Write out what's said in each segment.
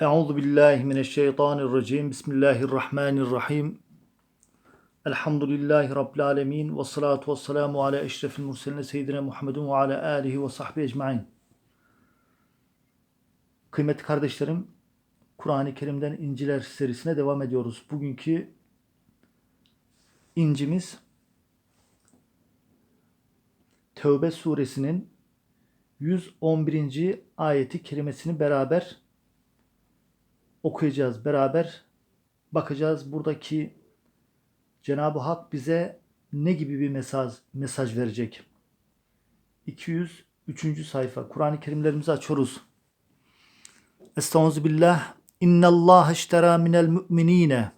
Euzu billahi mineşşeytanirracim. Bismillahirrahmanirrahim. Elhamdülillahi rabbil alamin ve salatu vesselamu ala eşrefil murselin seyyidina Muhammedin ve ala alihi ve sahbihi ecmaîn. Kıymetli kardeşlerim, Kur'an-ı Kerim'den İnciler serisine devam ediyoruz. Bugünkü incimiz Tevbe suresinin 111. ayeti kerimesini beraber okuyacağız. Beraber bakacağız buradaki Cenab-ı Hak bize ne gibi bir mesaj mesaj verecek. 203. sayfa. Kur'an-ı Kerimlerimizi açıyoruz. Estaizu billah. İnnallâhe iştera minel mü'minîne.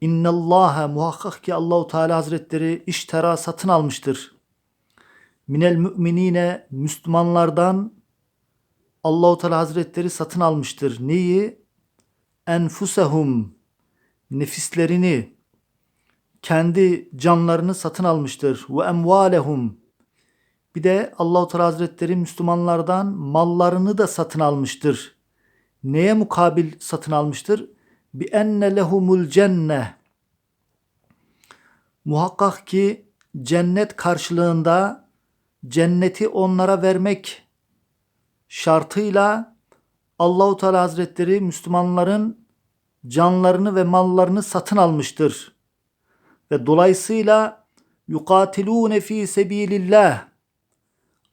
İnnallâhe muhakkak ki Allahu Teala Hazretleri iştera satın almıştır. Minel mü'minine Müslümanlardan Allahu Teala Hazretleri satın almıştır. Neyi? Enfusehum nefislerini kendi canlarını satın almıştır. Ve emvalehum bir de Allahu Teala Hazretleri Müslümanlardan mallarını da satın almıştır. Neye mukabil satın almıştır? Bi enne lehumul cenne. Muhakkak ki cennet karşılığında cenneti onlara vermek şartıyla Allahu Teala Hazretleri Müslümanların canlarını ve mallarını satın almıştır. Ve dolayısıyla yukatilune fi sebilillah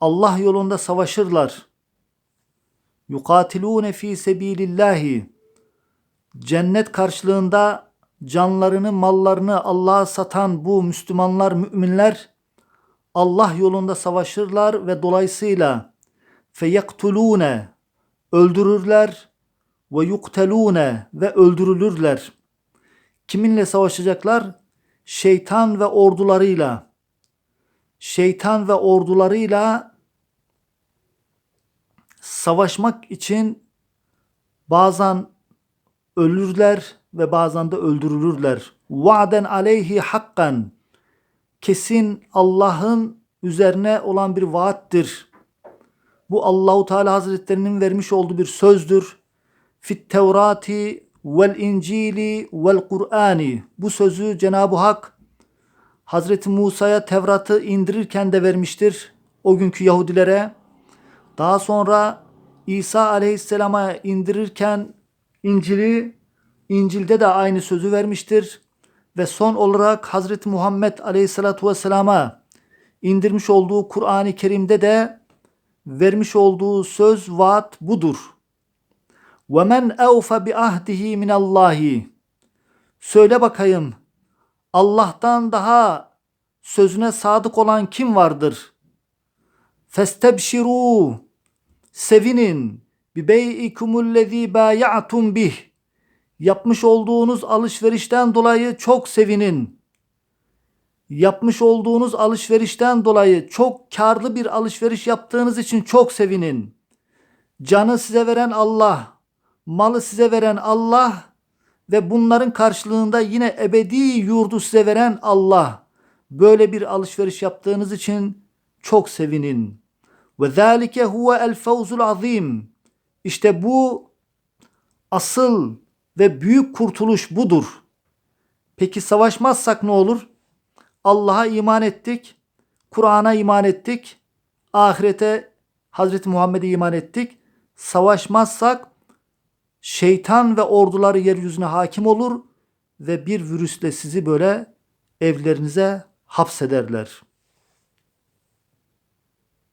Allah yolunda savaşırlar. Yukatilune fi sebilillahi cennet karşılığında canlarını, mallarını Allah'a satan bu Müslümanlar, müminler Allah yolunda savaşırlar ve dolayısıyla feyektulune öldürürler ve yuktelune ve öldürülürler. Kiminle savaşacaklar? Şeytan ve ordularıyla. Şeytan ve ordularıyla savaşmak için bazen ölürler ve bazen de öldürülürler. Va'den aleyhi hakkan. Kesin Allah'ın üzerine olan bir vaattir. Bu Allahu Teala Hazretlerinin vermiş olduğu bir sözdür. Fit Tevrati vel İncili vel Kur'ani. Bu sözü Cenab-ı Hak Hazreti Musa'ya Tevrat'ı indirirken de vermiştir. O günkü Yahudilere. Daha sonra İsa Aleyhisselam'a indirirken İncil'i İncil'de de aynı sözü vermiştir. Ve son olarak Hazreti Muhammed Aleyhisselatü Vesselam'a indirmiş olduğu Kur'an-ı Kerim'de de vermiş olduğu söz vaat budur. Ve men evfa bi ahdihi min Allahi. Söyle bakayım Allah'tan daha sözüne sadık olan kim vardır? Festebşiru sevinin bi bey'ikumullezî bâya'tum bih. Yapmış olduğunuz alışverişten dolayı çok sevinin. Yapmış olduğunuz alışverişten dolayı çok karlı bir alışveriş yaptığınız için çok sevinin. Canı size veren Allah, malı size veren Allah ve bunların karşılığında yine ebedi yurdu size veren Allah. Böyle bir alışveriş yaptığınız için çok sevinin. Ve zalike huve el fevzul azim. İşte bu asıl ve büyük kurtuluş budur. Peki savaşmazsak ne olur? Allah'a iman ettik, Kur'an'a iman ettik, ahirete Hazreti Muhammed'e iman ettik. Savaşmazsak şeytan ve orduları yeryüzüne hakim olur ve bir virüsle sizi böyle evlerinize hapsederler.